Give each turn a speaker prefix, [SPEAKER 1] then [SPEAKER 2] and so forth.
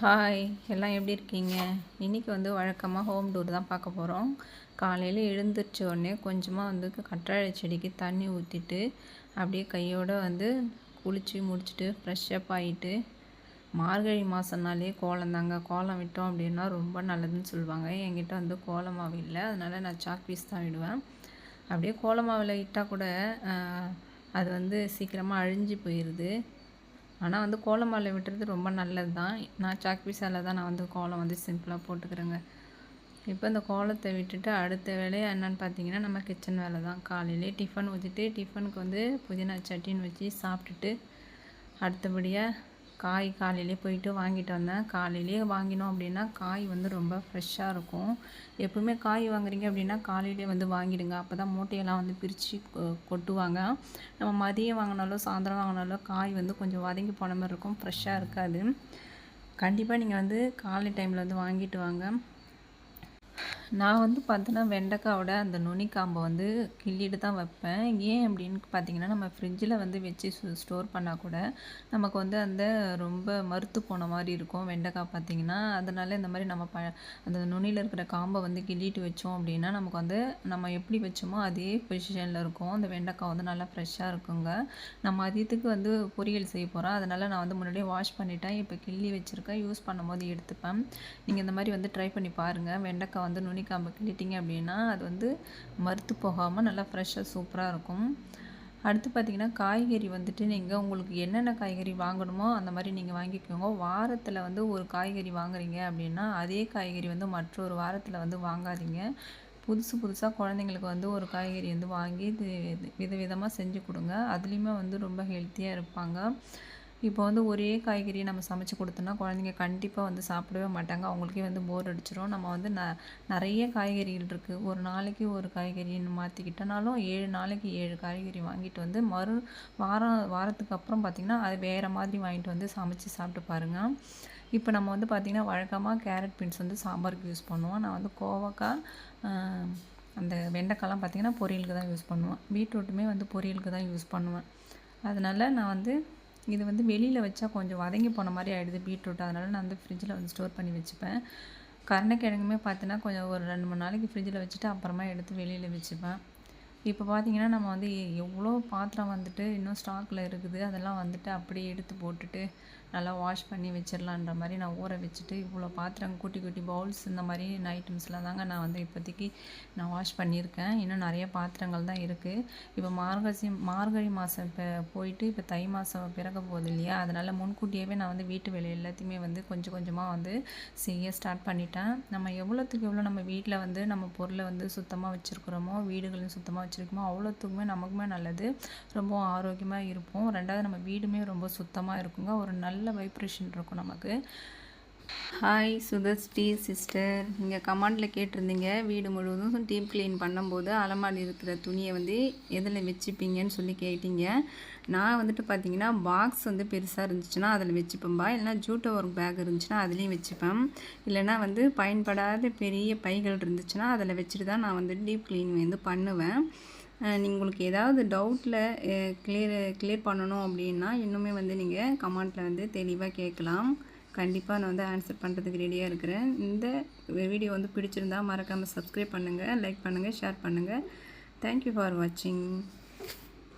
[SPEAKER 1] Hi எல்லாம் எப்படி இருக்கீங்க? இன்றைக்கி வந்து வழக்கமாக ஹோம் டூர் தான் பார்க்க போகிறோம் காலையில் எழுந்திரிச்ச உடனே கொஞ்சமாக வந்து கற்றாழை செடிக்கு தண்ணி ஊற்றிட்டு அப்படியே கையோடு வந்து குளித்து முடிச்சுட்டு ஃப்ரெஷ்ஷப் ஆகிட்டு மார்கழி மாதம்னாலே கோலம் தாங்க. கோலம் விட்டோம் அப்படின்னா ரொம்ப நல்லதுன்னு சொல்லுவாங்க. என்கிட்ட வந்து கோலமாவு இல்லை. அதனால் நான் சாக் பீஸ் தான் விடுவேன். அப்படியே கோலமாவில் இட்டால் கூட அது வந்து சீக்கிரமாக அழிஞ்சு போயிடுது ஆனால் வந்து கோலம் மாலை விட்டுறது ரொம்ப நல்லது தான் நான் சாக் தான் நான் வந்து கோலம் வந்து சிம்பிளாக போட்டுக்கிறேங்க. இப்போ இந்த கோலத்தை விட்டுட்டு அடுத்த வேலையை என்னென்னு பார்த்தீங்கன்னா நம்ம கிச்சன் வேலை தான் காலையிலே டிஃபன் ஊற்றிட்டு டிஃபனுக்கு வந்து புதினா சட்டின்னு வச்சு சாப்பிட்டுட்டு அடுத்தபடியாக காய் காலையிலே போயிட்டு வாங்கிட்டு வந்தேன். காலையிலே வாங்கினோம் அப்படின்னா காய் வந்து ரொம்ப ஃப்ரெஷ்ஷாக இருக்கும். எப்பவுமே காய் வாங்குறீங்க அப்படின்னா காலையிலே வந்து வாங்கிடுங்க. அப்போ தான் மூட்டையெல்லாம் வந்து பிரித்து கொட்டுவாங்க. நம்ம மதியம் வாங்கினாலும் சாயந்தரம் வாங்கினாலும் காய் வந்து கொஞ்சம் வதங்கி போன மாதிரி இருக்கும். ஃப்ரெஷ்ஷாக இருக்காது. கண்டிப்பாக நீங்கள் வந்து காலை டைமில் வந்து வாங்கிட்டு வாங்க. நான் வந்து பார்த்தோன்னா வெண்டைக்காவோட அந்த நுனிக்காம்பை வந்து கிள்ளிட்டு தான் வைப்பேன். ஏன் அப்படின்னு பார்த்தீங்கன்னா நம்ம ஃப்ரிட்ஜில் வந்து வச்சு ஸ்டோர் பண்ணால் கூட நமக்கு வந்து அந்த ரொம்ப மறுத்து போன மாதிரி இருக்கும் வெண்டைக்காய் பார்த்திங்கன்னா அதனால் இந்த மாதிரி நம்ம ப அந்த நுனியில் இருக்கிற காம்பை வந்து கிள்ளிட்டு வச்சோம் அப்படின்னா நமக்கு வந்து நம்ம எப்படி வச்சோமோ அதே பொசிஷனில் இருக்கும். அந்த வெண்டைக்காய் வந்து நல்லா ஃப்ரெஷ்ஷாக இருக்குங்க. நம்ம அதியத்துக்கு வந்து பொரியல் செய்ய போகிறோம் அதனால் நான் வந்து முன்னாடியே வாஷ் பண்ணிட்டேன். இப்போ கிள்ளி வச்சுருக்கேன். யூஸ் பண்ணும்போது எடுத்துப்பேன். நீங்கள் இந்த மாதிரி வந்து ட்ரை பண்ணி பாருங்கள் வெண்டைக்காய் வந்து நுனி நுனிக்காம்பு கிண்டிட்டிங்க அப்படின்னா அது வந்து மறுத்து போகாமல் நல்லா ஃப்ரெஷ்ஷாக சூப்பராக இருக்கும். அடுத்து பார்த்திங்கன்னா காய்கறி வந்துட்டு நீங்கள் உங்களுக்கு என்னென்ன காய்கறி வாங்கணுமோ அந்த மாதிரி நீங்கள் வாங்கிக்கோங்க. வாரத்தில் வந்து ஒரு காய்கறி வாங்குறீங்க அப்படின்னா அதே காய்கறி வந்து மற்றொரு வாரத்தில் வந்து வாங்காதீங்க. புதுசு புதுசாக குழந்தைங்களுக்கு வந்து ஒரு காய்கறி வந்து வாங்கி இது வித விதமாக செஞ்சு கொடுங்க. அதுலேயுமே வந்து ரொம்ப ஹெல்த்தியாக இருப்பாங்க. இப்போ வந்து ஒரே காய்கறியை நம்ம சமைச்சு கொடுத்தோன்னா குழந்தைங்க கண்டிப்பாக வந்து சாப்பிடவே மாட்டாங்க. அவங்களுக்கே வந்து போர் அடிச்சிடும் நம்ம வந்து ந நிறைய காய்கறிகள் இருக்குது ஒரு நாளைக்கு ஒரு காய்கறின்னு மாற்றிக்கிட்டனாலும் ஏழு நாளைக்கு ஏழு காய்கறி வாங்கிட்டு வந்து மறு வாரம் வாரத்துக்கு அப்புறம் பார்த்திங்கன்னா அது வேறு மாதிரி வாங்கிட்டு வந்து சமைச்சு சாப்பிட்டு பாருங்கள் இப்போ நம்ம வந்து பார்த்திங்கன்னா வழக்கமாக கேரட் பீன்ஸ் வந்து சாம்பாருக்கு யூஸ் பண்ணுவோம். நான் வந்து கோவக்காய் அந்த வெண்டைக்காய்லாம் பார்த்திங்கன்னா பொரியலுக்கு தான் யூஸ் பண்ணுவேன். பீட்ரூட்டுமே வந்து பொரியலுக்கு தான் யூஸ் பண்ணுவேன். அதனால் நான் வந்து இது வந்து வெளியில் வச்சா கொஞ்சம் வதங்கி போன மாதிரி ஆகிடுது பீட்ரூட். அதனால் நான் வந்து ஃப்ரிட்ஜில் வந்து ஸ்டோர் பண்ணி வச்சுப்பேன். கருணைக்கிழங்குமே பார்த்தீங்கன்னா கொஞ்சம் ஒரு ரெண்டு மூணு நாளைக்கு ஃப்ரிட்ஜில் வச்சுட்டு அப்புறமா எடுத்து வெளியில் வச்சுப்பேன். இப்போ பார்த்தீங்கன்னா நம்ம வந்து எவ்வளோ பாத்திரம் வந்துட்டு இன்னும் ஸ்டாக்கில் இருக்குது. அதெல்லாம் வந்துட்டு அப்படியே எடுத்து போட்டுட்டு நல்லா வாஷ் பண்ணி வச்சிடலான்ற மாதிரி நான் ஊற வச்சுட்டு இவ்வளோ பாத்திரம் குட்டி குட்டி பவுல்ஸ் இந்த மாதிரி ஐட்டம்ஸ்லாம் தாங்க நான் வந்து இப்போதைக்கு நான் வாஷ் பண்ணியிருக்கேன். இன்னும் நிறைய பாத்திரங்கள் தான் இருக்குது இப்போ மார்கசி மார்கழி மாதம் இப்போ போயிட்டு இப்போ தை மாதம் பிறக்க போகுது இல்லையா? அதனால் முன்கூட்டியாகவே நான் வந்து வீட்டு வேலை எல்லாத்தையுமே வந்து கொஞ்சம் கொஞ்சமாக வந்து செய்ய ஸ்டார்ட் பண்ணிட்டேன். நம்ம எவ்வளோத்துக்கு எவ்வளோ நம்ம வீட்டில் வந்து நம்ம பொருளை வந்து சுத்தமாக வச்சுருக்குறோமோ வீடுகளையும் சுத்தமாக வச்சுருக்கோமோ அவ்வளோத்துக்குமே நமக்குமே நல்லது. ரொம்ப ஆரோக்கியமாக இருப்போம். ரெண்டாவது நம்ம வீடுமே ரொம்ப சுத்தமாக இருக்குங்க. ஒரு நல்ல நல்ல வைப்ரேஷன் இருக்கும் நமக்கு. ஹாய் சுதஸ்ரீ சிஸ்டர் நீங்கள் கமாண்டில் கேட்டிருந்தீங்க வீடு முழுவதும் டீப் க்ளீன் பண்ணும்போது அலமாரி இருக்கிற துணியை வந்து எதில் வச்சுப்பீங்கன்னு சொல்லி கேட்டீங்க. நான் வந்துட்டு பார்த்தீங்கன்னா பாக்ஸ் வந்து பெருசாக இருந்துச்சுன்னா அதில் வச்சுப்பேன்பா. இல்லைனா ஜூட்டோ ஒர்க் பேக் இருந்துச்சுன்னா அதுலேயும் வச்சுப்பேன். இல்லைனா வந்து பயன்படாத பெரிய பைகள் இருந்துச்சுன்னா அதில் வச்சுட்டு தான் நான் வந்து டீப் க்ளீன் வந்து பண்ணுவேன். உங்களுக்கு ஏதாவது டவுட்டில் கிளியர் கிளியர் பண்ணணும் அப்படின்னா இன்னுமே வந்து நீங்கள் கமெண்ட்டில் வந்து தெளிவாக கேட்கலாம். கண்டிப்பாக நான் வந்து ஆன்சர் பண்ணுறதுக்கு ரெடியாக இருக்கிறேன். இந்த வீடியோ வந்து பிடிச்சிருந்தா மறக்காமல் சப்ஸ்கிரைப் பண்ணுங்கள் லைக் பண்ணுங்கள் ஷேர் பண்ணுங்கள் தேங்க்யூ ஃபார் வாட்சிங்